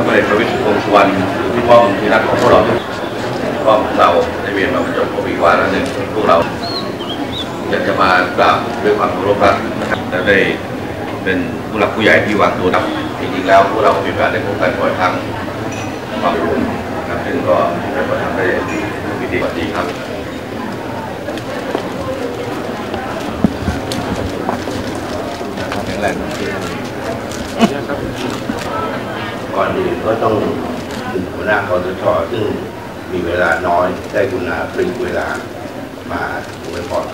ลเอกประวิตรวงสุวรรณหรือพี่ป้อมที่รักของพวกเราทุกป้อมของเราได้เวียนมาบรรจบพบอีวาระหนึ่งพวกเราอยากจะมากราบด้วยความเคารพรักนะครับและได้เป็นผู้หลักผู้ใหญ่ที่วางตัวครับจริงๆแล้วพวกเรามีโอกาสได้พบกันบ่อยครั้งความรู้นะครับซึ่งก็ได้ประทำได้ดีวิธีดีครับแข็งแรง ก่อนอื่นก็ต้องหัวหน้าคอสชซึ่งมีเวลาน้อยได้กุณาปลีกเวลามาอวยพร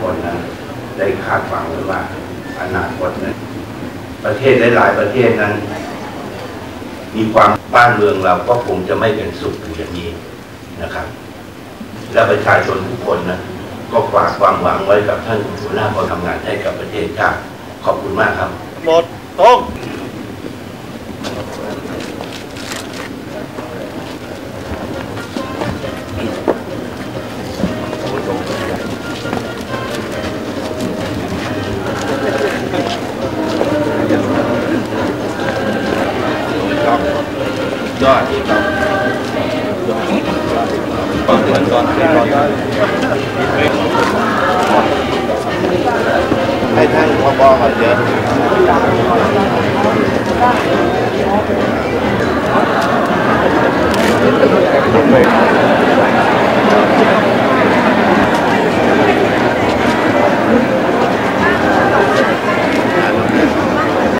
คนนั้นได้คาดหวังไว้ว่าอนาคตนั้นประเทศหลายๆประเทศนั้น มีความบ้านเมืองเราก็คงจะไม่เป็นสุขอยู่อย่างนี้นะครับ และประชาชนทุกคนนะก็ฝากความหวังไว้กับท่านหัวหน้าคนทำงานให้กับประเทศชาติขอบคุณมากครับ หมดตรง ยอดครับก่อนก่อน